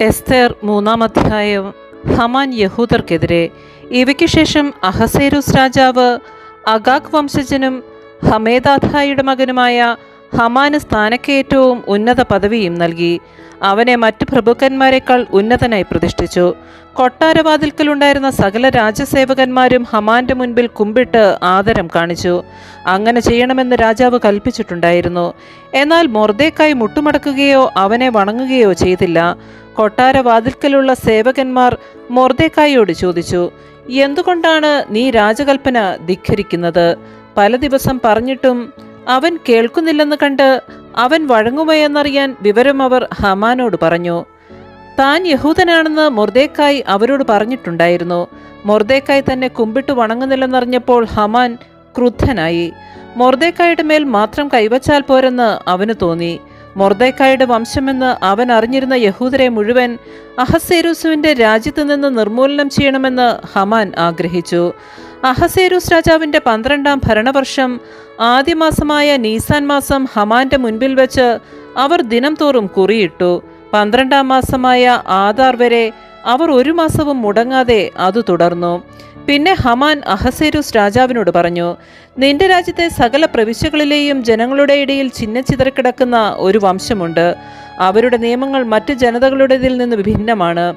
എസ്തേർ മൂന്നാം അധ്യായം. ഹമാൻ യഹൂദർക്കെതിരെ ഇവയ്ക്ക് ശേഷം അഹസേരുസ് രാജാവ് അഗാഖ് വംശജനും ഹമേദാഥായുടെ മകനുമായ ഹമാന് സ്ഥാനക്കയറ്റവും ഉന്നത പദവിയും നൽകി. അവനെ മറ്റ് പ്രഭുക്കന്മാരെക്കാൾ ഉന്നതനായി പ്രതിഷ്ഠിച്ചു. കൊട്ടാരവാതിൽക്കലുണ്ടായിരുന്ന സകല രാജസേവകന്മാരും ഹമാന്റെ മുൻപിൽ കുമ്പിട്ട് ആദരം കാണിച്ചു. അങ്ങനെ ചെയ്യണമെന്ന് രാജാവ് കൽപ്പിച്ചിട്ടുണ്ടായിരുന്നു. എന്നാൽ മൊർദേക്കായി മുട്ടുമടക്കുകയോ അവനെ വണങ്ങുകയോ ചെയ്തില്ല. കൊട്ടാരവാതിൽക്കലുള്ള സേവകന്മാർ മൊർദേക്കായോട് ചോദിച്ചു എന്തുകൊണ്ടാണ് നീ രാജകൽപ്പന ധിഖരിക്കുന്നത്? പല ദിവസം പറഞ്ഞിട്ടും അവൻ കേൾക്കുന്നില്ലെന്ന് കണ്ട് അവൻ വഴങ്ങുമോയെന്നറിയാൻ വിവരം അവർ ഹമാനോട് പറഞ്ഞു. താൻ യഹൂദനാണെന്ന് മൊർദേക്കായി അവരോട് പറഞ്ഞിട്ടുണ്ടായിരുന്നു. മൊർദേക്കായി തന്നെ കുമ്പിട്ട് വണങ്ങുന്നില്ലെന്നറിഞ്ഞപ്പോൾ ഹമാൻ ക്രുദ്ധനായി. മൊർദേക്കായുടെ മേൽ മാത്രം കൈവച്ചാൽ പോരെന്ന് അവന് തോന്നി. മൊർദേക്കായുടെ വംശമെന്ന് അവൻ അറിഞ്ഞിരുന്ന യഹൂദരെ മുഴുവൻ അഹസേരൂസുവിന്റെ രാജ്യത്ത് നിന്ന് നിർമൂലനം ചെയ്യണമെന്ന് ഹമാൻ ആഗ്രഹിച്ചു. അഹസേരൂസ് രാജാവിന്റെ പന്ത്രണ്ടാം ഭരണവർഷം ആദ്യ മാസമായ നീസാൻ മാസം ഹമാന്റെ മുൻപിൽ വെച്ച് അവർ ദിനം തോറും കുറിയിട്ടു. പന്ത്രണ്ടാം മാസമായ ആധാർ വരെ അവർ ഒരു മാസവും മുടങ്ങാതെ അത് തുടർന്നു. പിന്നെ ഹമാൻ അഹസേരൂസ് രാജാവിനോട് പറഞ്ഞു നിന്റെ രാജ്യത്തെ സകല പ്രവിശ്യകളിലെയും ജനങ്ങളുടെ ഇടയിൽ ചിഹ്നച്ചിതറിക്കിടക്കുന്ന ഒരു വംശമുണ്ട്. അവരുടെ നിയമങ്ങൾ മറ്റ് ജനതകളുടേതിൽ നിന്ന് വിഭിന്നമാണ്.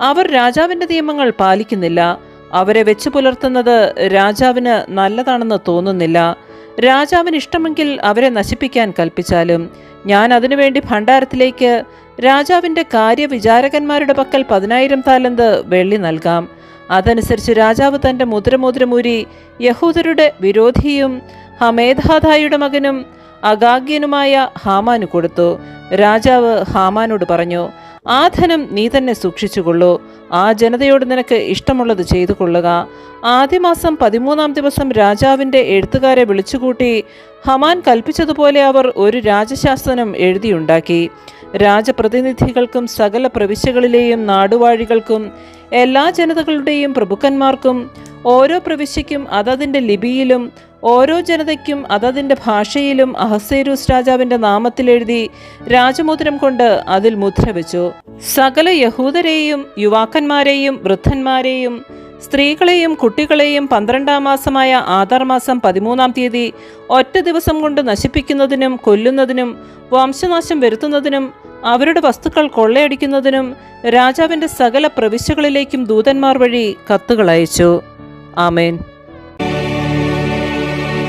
അവർ രാജാവിന്റെ നിയമങ്ങൾ പാലിക്കുന്നില്ല. അവരെ വെച്ചു പുലർത്തുന്നത് രാജാവിന് നല്ലതാണെന്ന് തോന്നുന്നില്ല. രാജാവിന് ഇഷ്ടമെങ്കിൽ അവരെ നശിപ്പിക്കാൻ കൽപ്പിച്ചാലും ഞാൻ അതിനുവേണ്ടി ഭണ്ഡാരത്തിലേക്ക് രാജാവിന്റെ കാര്യവിചാരകന്മാരുടെ പക്കൽ പതിനായിരം താലന്ത് വെള്ളി നൽകാം. അതനുസരിച്ച് രാജാവ് തന്റെ മുദ്രമുദ്രമൂരി യഹൂദരുടെ വിരോധിയും ഹമേധാധായുടെ മകനും അഗാഗ്യനുമായ ഹാമാന് കൊടുത്തു. രാജാവ് ഹാമാനോട് പറഞ്ഞു ആ ധനം നീ തന്നെ സൂക്ഷിച്ചുകൊള്ളൂ. ആ ജനതയോട് നിനക്ക് ഇഷ്ടമുള്ളത് ചെയ്തു കൊള്ളുക ആദ്യ മാസം പതിമൂന്നാം ദിവസം രാജാവിന്റെ എഴുത്തുകാരെ വിളിച്ചുകൂട്ടി ഹമാൻ കൽപ്പിച്ചതുപോലെ അവർ ഒരു രാജശാസനം എഴുതിയുണ്ടാക്കി. രാജപ്രതിനിധികൾക്കും സകല പ്രവിശ്യകളിലെയും നാടുവാഴികൾക്കും എല്ലാ ജനതകളുടെയും പ്രഭുക്കന്മാർക്കും ഓരോ പ്രവിശ്യയ്ക്കും അതതിന്റെ ലിപിയിലും ഓരോ ജനതയ്ക്കും അതതിന്റെ ഭാഷയിലും അഹസേരൂസ് രാജാവിന്റെ നാമത്തിൽ എഴുതി രാജമുദ്രം കൊണ്ട് അതിൽ മുദ്ര വെച്ചു. സകല യഹൂദരെയും യുവാക്കന്മാരെയും വൃദ്ധന്മാരെയും സ്ത്രീകളെയും കുട്ടികളെയും പന്ത്രണ്ടാം മാസമായ ആധാർ മാസം പതിമൂന്നാം തീയതി ഒറ്റ ദിവസം കൊണ്ട് നശിപ്പിക്കുന്നതിനും കൊല്ലുന്നതിനും വംശനാശം വരുത്തുന്നതിനും അവരുടെ വസ്തുക്കൾ കൊള്ളയടിക്കുന്നതിനും രാജാവിന്റെ സകല പ്രവിശ്യകളിലേക്കും ദൂതന്മാർ വഴി കത്തുകൾ അയച്ചു. ആമേൻ.